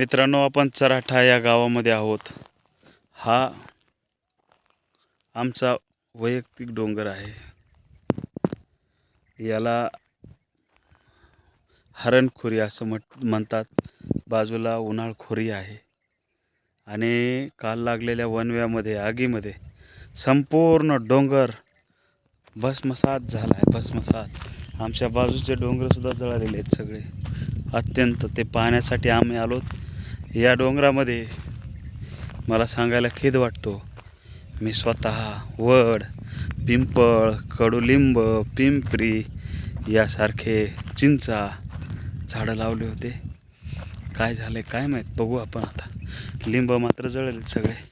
मित्रांनो आपण चराठा या गावामध्ये आहोत. हा आमचा वैयक्तिक डोंगर आहे. याला हरणखोरी असं म्हट म्हणतात. बाजूला उन्हाळखोरी आहे. आणि काल लागलेल्या वनव्यामध्ये आगीमध्ये संपूर्ण डोंगर भस्मसात झाला आहे भस्मसात. आमच्या बाजूचे डोंगरसुद्धा जळालेले आहेत सगळे. अत्यंत ते पाहण्यासाठी आम्ही आलोत. या डोंगरामध्ये मला सांगायला खेद वाटतो. मी स्वतः वड पिंपळ कडुलिंब पिंपरी यासारखे चिंचा झाडं लावले होते. काय झालं काय माहीत? बघू आपण आता. लिंब मात्र जळले सगळे.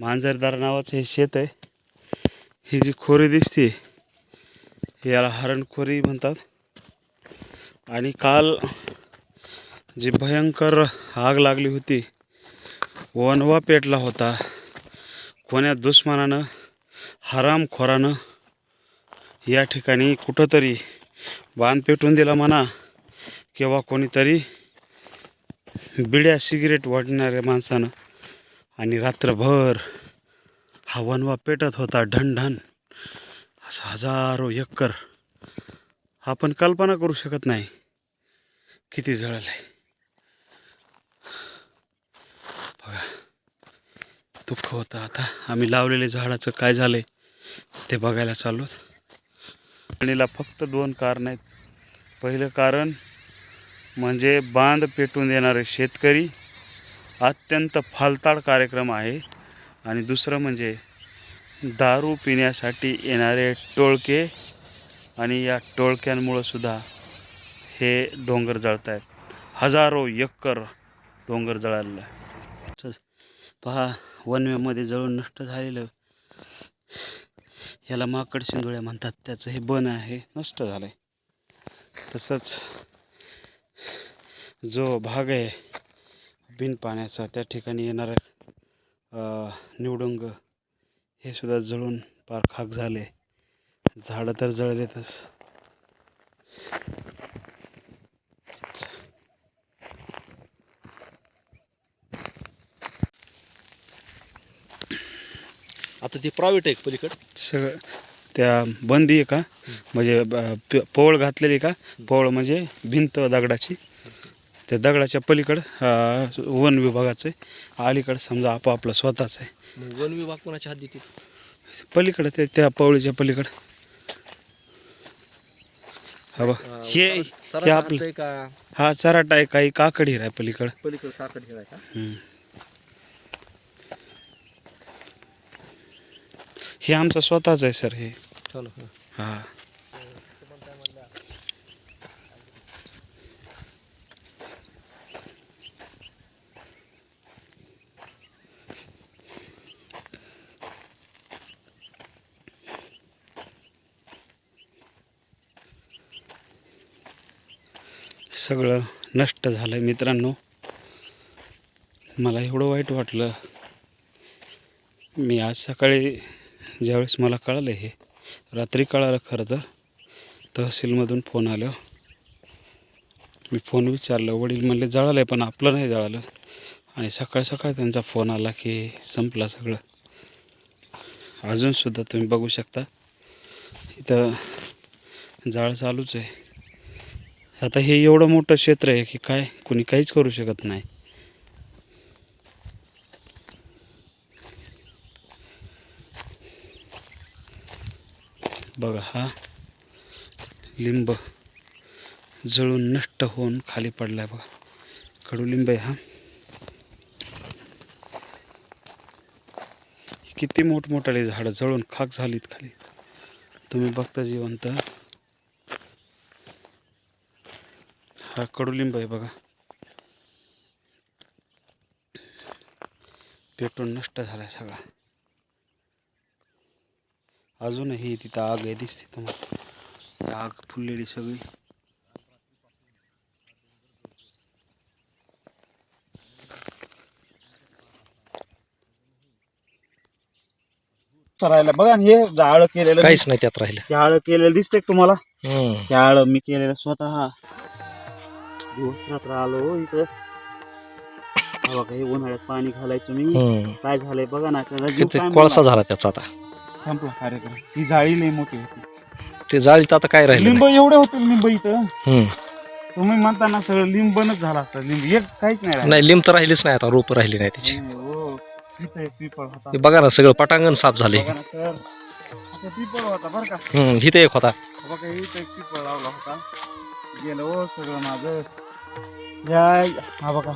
मांजरदार नावाचं हे शेत आहे. ही जी खोरी दिसते याला हरणखोरी म्हणतात. आणि काल जी भयंकर आग लागली होती वनवा पेटला होता. कोण्या दुश्मनानं हरामखोरानं या ठिकाणी कुठंतरी बांध पेटून दिला म्हणा किंवा कोणीतरी बिड्या सिगरेट वाढणाऱ्या माणसानं. आणि रात्रभर हा वनवा पेटत होता ढणढण. असं हजारो एकर आपण कल्पना करू शकत नाही. किती जळलं आहे बघा दुःख होतं आता. आम्ही लावलेले झाडाचं काय झालंय ते बघायला चाललोत. आणीला फक्त दोन कारण आहेत. पहिलं कारण म्हणजे बांध पेटून देणारे शेतकरी अत्यंत फालताड कार्यक्रम आहे. आणि दुसरं म्हणजे दारू पिण्यासाठी येणारे टोळके आणि या टोळक्यांमुळंसुद्धा हे डोंगर जळत आहेत हजारो एकर डोंगर जळालेलं आहे. पहा वनव्यामध्ये जळून नष्ट झालेलं याला माकड शिंदोळ्या म्हणतात. त्याचं हे बन आहे नष्ट झालं आहे तसंच जो भाग आहे बिन पाण्याचा त्या ठिकाणी येणारं निवडुंग हे सुद्धा जळून पार खाक झाले. झाडं तर जळलेतच. आता ते प्रायव्हेट आहे पलीकड? सगळं त्या बंदी आहे का? म्हणजे ब- प- पोवळ घातलेली का? पोवळ म्हणजे भिंत दगडाची. त्या दगडाच्या पलीकडं अ, वन विभागाचं आहे. अलीकडं समजा आपापलं स्वतःच आहे. मग वन विभाग कोणाच्या हात देते पलीकडं ते त्या पवळीच्या पलीकडं. हा बघ. हे हे आपलं का? हा चराटा आहे काही काकडी आहे पलीकडं. पलीकड काकड खेळाय का? हम्म. हे आमचं स्वतःच आहे सर हे. हा. हा. सगळं नष्ट झालं आहे मित्रांनो. मला एवढं वाईट वाटलं. मी आज सकाळी ज्यावेळेस मला कळलं हे रात्री कळालं खरं तर तहसीलमधून फोन आलं मी फोन विचारलं वडील म्हणले जळालं आहे पण आपलं नाही जळालं. आणि सकाळ सकाळ त्यांचा फोन आला की संपला सगळं. अजूनसुद्धा तुम्ही बघू शकता इथं जाळ चालूच आहे. आता हे एवढं मोठं क्षेत्र आहे की काय कुणी काहीच करू शकत नाही. बघा हा लिंब जळून नष्ट होऊन खाली पडलाय बघा. कडुलिंब आहे हा. किती मोठमोठाले झाडं जळून खाक झालीत खाली. तुम्ही बघता जिवंत. हा कडुलिंब आहे बघा. पेटून नष्ट झालाय सगळा. अजूनही तिथं आग आहे दिसते तुम्हाला. आग फुललेली सगळी. राहिला. बघा हे जाळ केलेलं काहीच नाही त्यात राहिलं. जाळ केलेलं दिसतंय का तुम्हाला. त्याळ मी केलेलं स्वतः. दिवस रात्र आलो इथं. हा बघा हे उन्हाळ्यात पाणी घालायचं मी. काय झालंय बघा ना कोळसा? झाला त्याचा आता. संपला कार्यक्रम. ती जाळी लई मोठी होती. ते जाळीत आता काय राहिलं लिंब एवढे होते लिंब इथं. हम्म. तुम्ही म्हणता ना सगळं लिंबनच झाला असता. लिंब एक काहीच नाही राहिलं. नाही लिंब तर राहिलीच नाही आता रोप राहिली नाही त्याची. नाही, हो. इथं एक पिपळ होता. हे बघा ना सगळं पटांगण साफ झाले. बघा ना सर. आता पिपळ होता बरं का. हम्म इथे एक होता. बघा इथं एक पिपळ लावला होता. गेलं हो सगळं माझं. या हा बघा.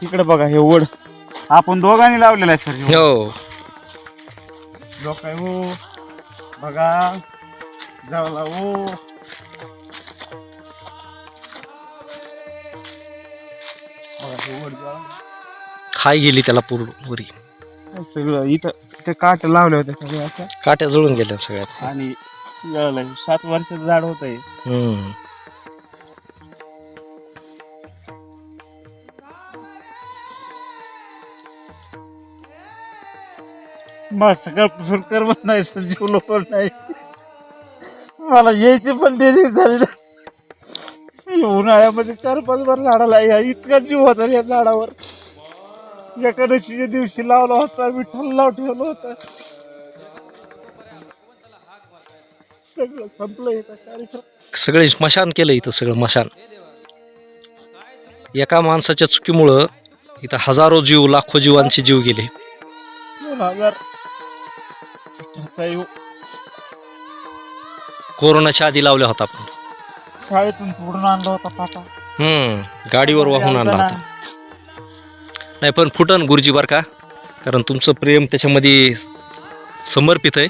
तिकडे बघा हे ओढ आपण दोघांनी लावलेलं आहे सर हे. ओढ. हो बघा जावला हो. खाय गेली त्याला पूर्ण वरी सगळं इथं ते काट लावले होते सगळे अशा काट्या जळून गेल्या सगळ्यात आणि. सात वर्षाचं झाड होत आहे मग सकाळपासून करमत नाही संजीवलो पण नाही. मला यायची पण डेरी झाली ना उन्हाळ्यामध्ये चार पाच बार झाडाला या इतका जीव होता या झाडावर. एकादशीच्या दिवशी लावला होता विठ्ठल लाव ठेवलं होतं. सगळं संपलं इथं कार्यक्रम सगळे स्मशान केलं इथं सगळं मशान एका माणसाच्या चुकीमुळं इथं हजारो जीव लाखो जीवांचे जीव गेले. दोन हजार अठराचा कोरोनाच्या आधी लावल्या होता आपण. शाळेतून सोडून आणला होता पाटा. हम्म गाडीवर वाहून आणला होता. नाही पण फुटन गुरुजी बर का कारण तुमचं प्रेम त्याच्यामध्ये समर्पित आहे.